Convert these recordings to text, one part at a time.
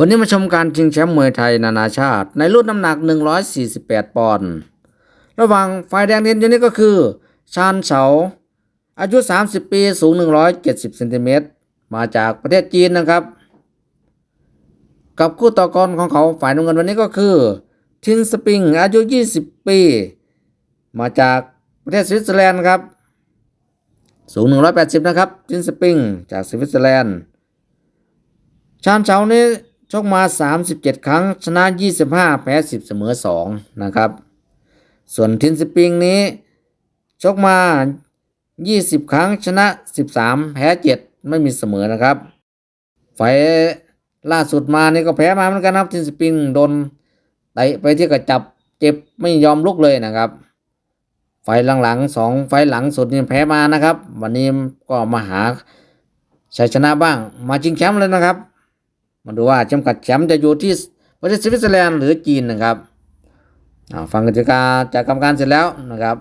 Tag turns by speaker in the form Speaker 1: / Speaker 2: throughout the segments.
Speaker 1: วันนี้มาชมการชิงแชมป์มวยไทยนานาชาติ ในรุ่นน้ำหนัก 148 ปอนด์ ระหว่างฝ่ายแดงเด่นอยู่นี้ก็คือ ชาญเฉา อายุ 30 ปีสูง 170เซนติเมตรมาจากประเทศจีนนะครับ กับคู่ต่อกรของเขาฝ่ายน้ำเงินวันนี้ก็คือ ทินสปริง อายุ 20 ปี มาจากประเทศสวิตเซอร์แลนด์ครับ สูง 180 นะครับ ทินสปริง จากสวิตเซอร์แลนด์ ชาญเฉานี้ ชกมา 37 ครั้ง ชนะ 25 แพ้ 10 เสมอ 2 นะครับ ส่วนทินสปริงนี้ ชกมา 20 ครั้ง ชนะ 13 แพ้ 7 ไม่มีเสมอนะครับ ไฟล่าสุดมานี่ก็แพ้มาเหมือนกันครับทินสปริงโดนเตไปที่กระจับเจ็บไม่ยอมลุกเลยนะครับ ไฟหลังๆสองไฟหลังสุดนี่แพ้มานะครับ วันนี้ก็มาหาชัยชนะบ้าง มาชิงแชมป์เลยนะครับ มาดูว่าจำกัดแชมป์จะอยู่ที่ประเทศสวิตเซอร์แลนด์หรือจีนนะครับอ่าฟังกติกาจากกรรมการเสร็จแล้วนะครับ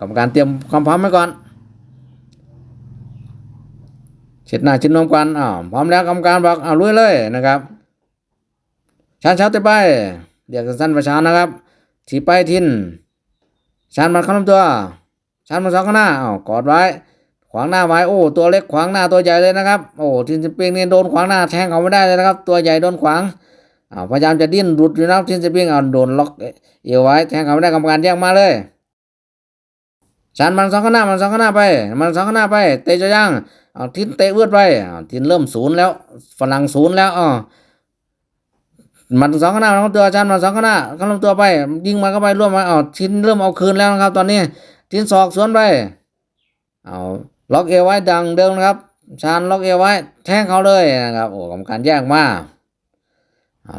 Speaker 1: กรรมการเตรียมความพร้อมไว้ก่อนเช็ดหน้าเช็ดนมกันอ่าพร้อมแล้วกรรมการบอกอ่าลุยเลยนะครับชานเช้าเตะไปเรียกสั้นๆประชานะครับถีไปทินชานมันเข้าลำตัวชานมันสองข้างหน้าอ้าวกอดไว้ ขวางหน้าไว้โอ้ตัวเล็กขวางหน้าตัวใหญ่เลยนะครับ โอ้ทินสปิงนี่โดนขวางหน้าแทงเขาไม่ได้เลยนะครับ ตัวใหญ่โดนขวางอ่าพยายามจะดิ้นหลุดอยู่นะทินสปิงเอาโดนล็อกเอวไว้แทงเขาไม่ได้กรรมการแยกมาเลยชันมันสองข้างหน้ามันสองข้างหน้าไป มันสองข้างหน้าไป เตะจะย่างเอาทินเตะเวือดไปทินเริ่มศูนย์แล้วฝรั่งศูนย์แล้วอ๋อมันสองข้างหน้าเข้าตัวชันมันสองข้างหน้าเข้าลำตัวไป ยิงมาเข้าไปร่วมมาเอาทินเริ่มเอาคืนแล้วนะครับ ตอนนี้ ทินศอกสวนไปเอา ล็อกเอวไว้ดังเดิมนะครับชานล็อกเอวไว้แทงเขาเลยนะครับโอ้กรรมการแยกมาอ่า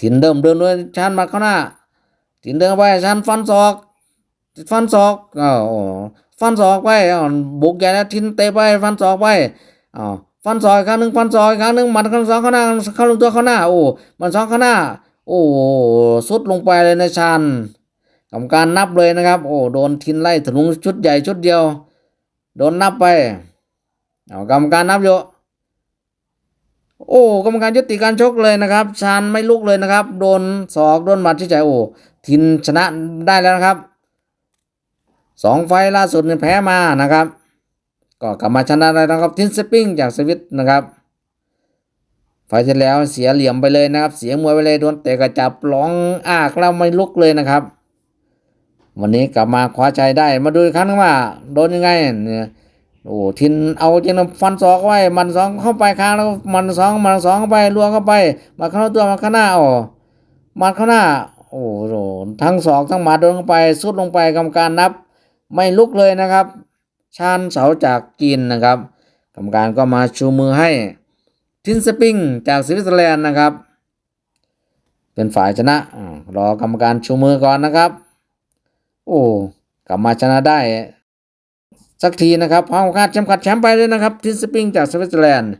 Speaker 1: ถินเดิมเดินด้วยชานมาข้างหน้าถินเดินไปชานฟันศอก ฟันศอกอ้าวฟันศอกไปอ้าวบุกใหญ่แล้วทินเตะไปฟันศอกไปอ้าวฟันศอกครั้งหนึ่งฟันศอกครั้งหนึ่งหมัดข้างสองข้างหน้าเข้าลงตัวข้างหน้าโอ้มันสองข้างหน้า โอ้สุดลงไปเลยนะชานกรรมการนับเลยนะครับ โอ้โดนทินไล่ถลุงชุดใหญ่ชุดเดียว โดนนับไปเอากรรมการนับอยู่โอ้กรรมการยุติการชกเลยนะครับชานไม่ลุกเลยนะครับ โดนศอกโดนหมัดที่ใจโอ้ทินชนะได้แล้วนะครับสองไฟล์ล่าสุดเนี่ยแพ้มานะครับ ก็กลับมาชนะได้นะครับทินสปริงจากสวิตนะครับไฟที่แล้วเสียเหลี่ยมไปเลยนะครับ เสียมวยไปเลยโดนเตะกระจับร้องอ้ากแล้วไม่ลุกเลยนะครับ วันนี้กลับมาคว้าชัยได้ มาดูอีกครั้งว่าโดนยังไงเนี่ยโอ้ทินเอาจริงฟันสองไว้มันสองเข้าไปข้างแล้วมันสองมันสองเข้าไปลวงเข้าไป มาเข้าตัวมาข้างหน้าอ๋อมาข้างหน้า โอ้โหทั้งสองทั้งหมาโดนเข้าไปสุดลงไปกรรมการนับ ไม่ลุกเลยนะครับ ชานเสาจากจีนนะครับ กรรมการก็มาชูมือให้ ทินสปริงจากสวิตเซอร์แลนด์นะครับ เป็นฝ่ายชนะรอกรรมการชูมือก่อนนะครับ โอ้กลับมาชนะได้ สักทีนะครับพร้อมคาดแชมป์ขัดแชมป์ไปเลยนะครับ ทินสปริงจากสวิตเซอร์แลนด์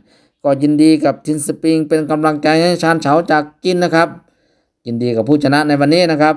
Speaker 1: ก็ยินดีกับทินสปริงเป็นกำลังใจให้ชานเฉาจากกินนะครับ ยินดีกับผู้ชนะในวันนี้นะครับ